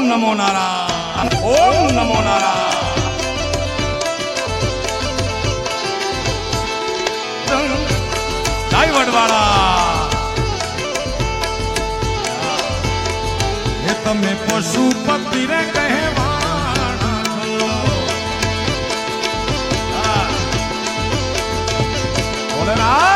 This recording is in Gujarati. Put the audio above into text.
નમો નારાયણ ઓમ નમો નારાયણ. જય વડવાળા. તમે પશુપતિ રે કહેવાના હા. ભોલેનાથ,